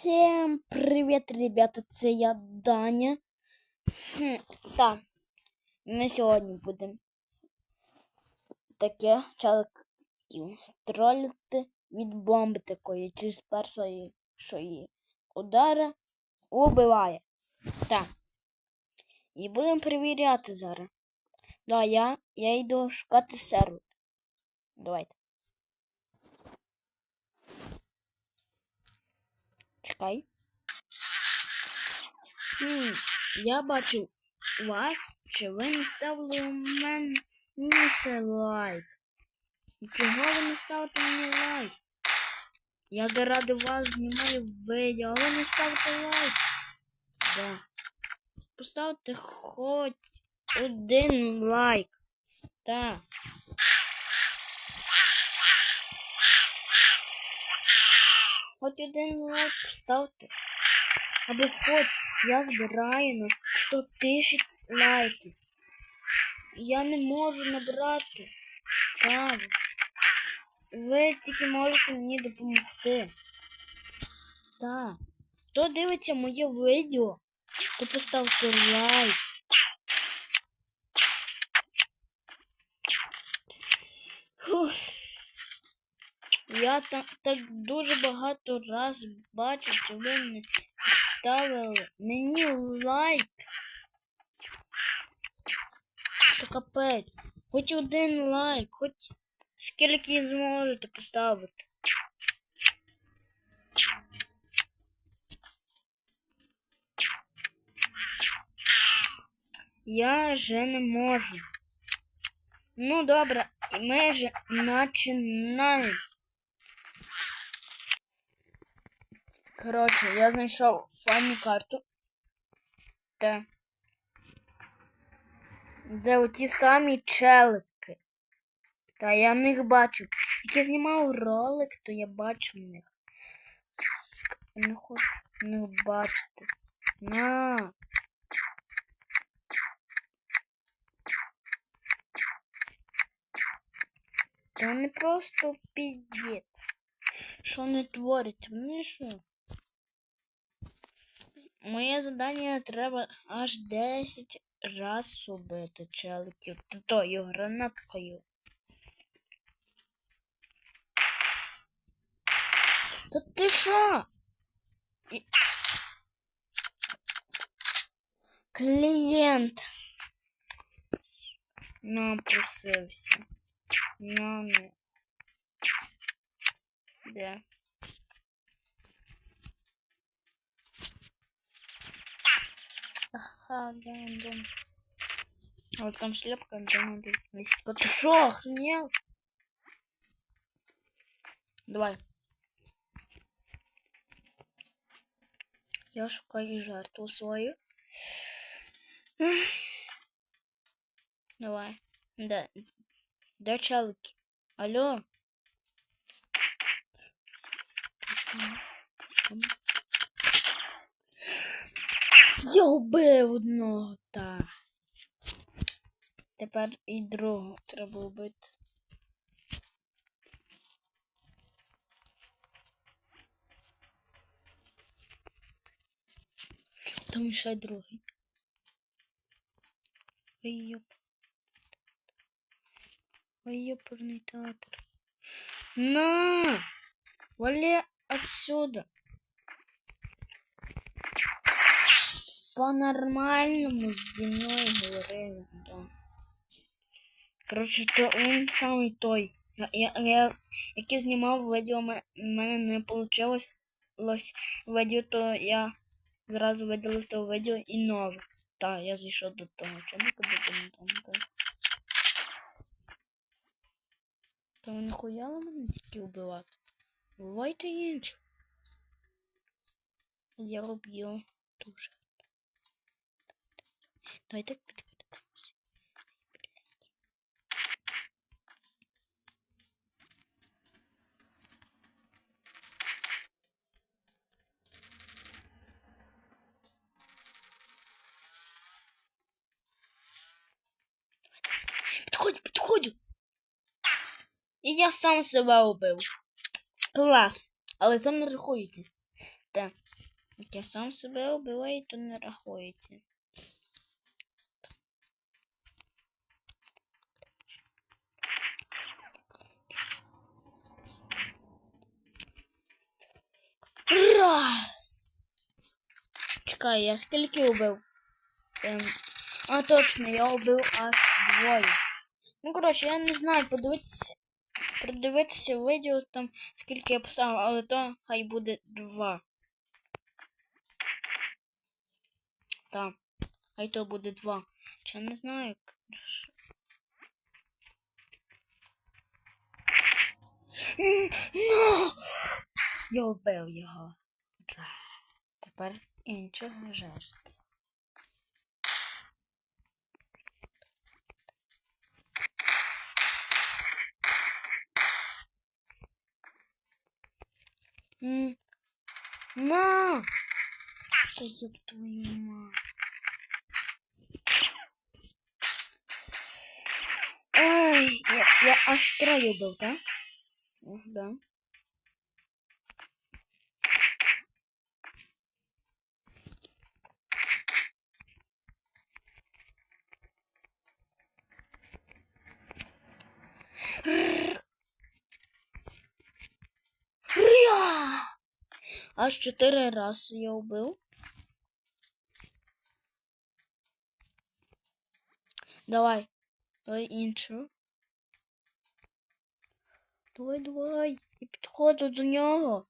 Всем привіт, ребята! Це я Даня. Хм, Так, ми сьогодні будемо таке чалків стріляти від бомби такої, чи з першої, що її удара убиває. Так. І будемо перевіряти зараз. Да, я, я йду шукати сервер. Давайте. Чекай. Хм, я бачу вас, що ви не ставили у мене лайк. Чого ви не ставите мені лайк? Я заради вас знімаю відео, а ви не ставите лайк. Да. Поставте хоч один лайк. Так. Хоч один лайк поставте. Або хоч я збираю на 100 тисяч лайків. Я не можу набрати. Так. Ви тільки можете мені допомогти. Так. Хто дивиться моє відео, то поставте лайк. Я так, так дуже багато раз бачу, що ви не ставили мені лайк. Що капець. Хоч один лайк, хоч скільки зможете поставити. Я же не можу. Ну добре, ми же починаємо. Коротше, я знайшов файну карту. Де? Де оті самі челики. Та я них бачу. Як я знімав ролик, то я бачу них. Я не хочу них бачити. На. Та вони просто піздець. Що вони творять? Вони що? Моє завдання треба аж 10 раз убити челиків. Тою гранаткою. Та ти що? І- Клієнт напросився. На, ну. Де? Ага, да, да. Вот там шляпка, да, надо висит. Ты шо, охренел? Давай. Я шукаю жертву свою. Давай. Да. Да, чалки. Алло. Я убив одного, так. Тепер і другого треба вбити. Там ще другий. Ой, йоп. Ой, ёпарный театр. На! Вали отсюда! По-нормальному зі мною говорили, да. Коротше, то він самий той. Я, я, я, як я знімав відео, в мене не вийшло відео, то я зразу видалив то відео і нове. Так, я зайшов до того. Чому куди там там? Та ви нахуяли мене тільки вбивати? Бувайте інше. Я роблю дуже. Давайте підкатаємося. Підходь, підходь! І я сам себе убив. Клас. Але це не рахується. Так. Я сам себе вбиваю, то не рахується. Раз. Чекай, я скільки убив? Ем, а точно, я убив аж двоє. Ну, коротше, я не знаю, подивитися. Продивитися в відео там, скільки я писав, але то хай буде два. Так, хай то буде два. Чи не знаю. Ну! Я вбив його. Ра. Тепер іншого жертва. М. На! Та ёб твою мать. Ай, я, я аж троє був, так? Ох, да. Аж чотири рази я вбив. Давай. Давай іншу. Давай, давай. Я підходжу до нього.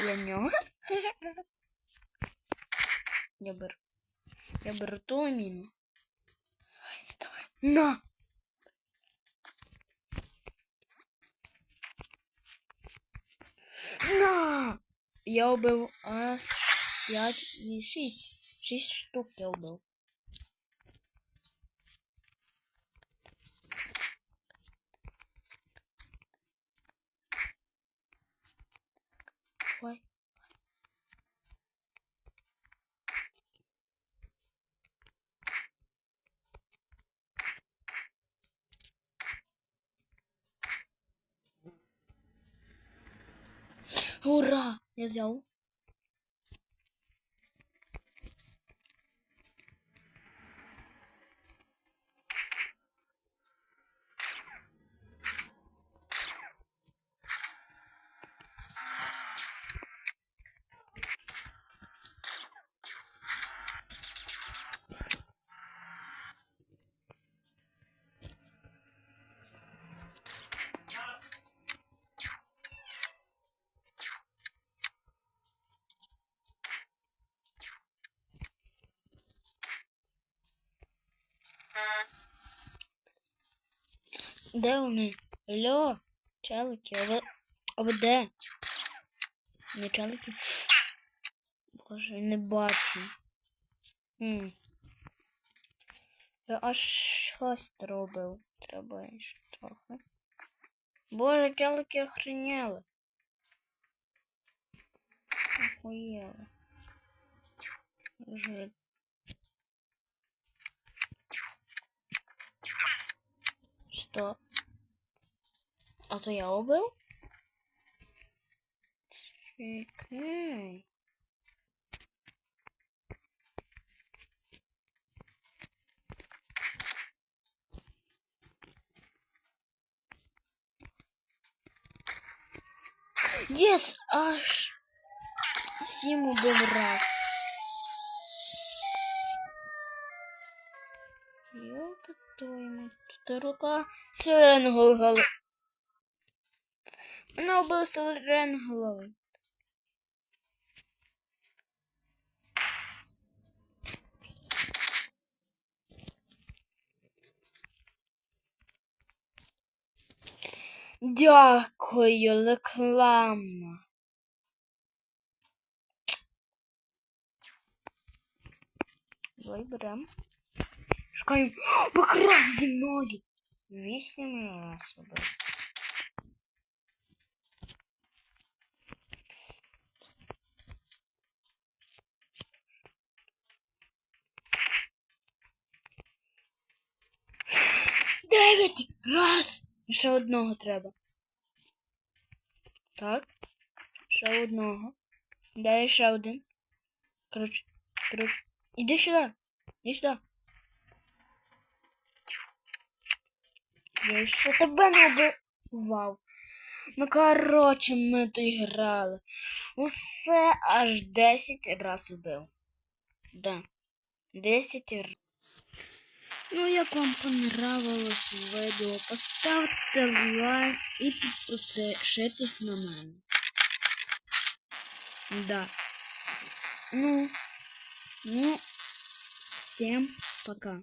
Для нього. Я беру. Я беру ту міну. Давай. На! На! Я убив аж 5 і 6. 6 штук я убив. quay hurra nhớ dấu. Де вони? Алло, челики, а ви, а ви де? Не челики? Боже, не бачу. М. Я аж щось робив. Треба ще трохи. Боже, челики охренели. Охуєли. Жить. Что? А то я убил? Чекай. Єс! Аж сім убив раз. Рука сирен голови. Мене убив сирен голови. Дякую, реклама. Давай Шукаю. Покрас зі Весь Вісім раз убив. Дев'ять раз! Еще одного треба. Так. еще одного. Дай еще один. Короче, короче. Иди сюда, иди сюда. Я ще тебе не вбивав. Ну, коротше, ми тут грали. Усе аж 10 раз убив. Да. 10 раз. Ну, як вам понравилось відео, поставте лайк і підпишитесь на мене. Да. Ну, ну, всем пока.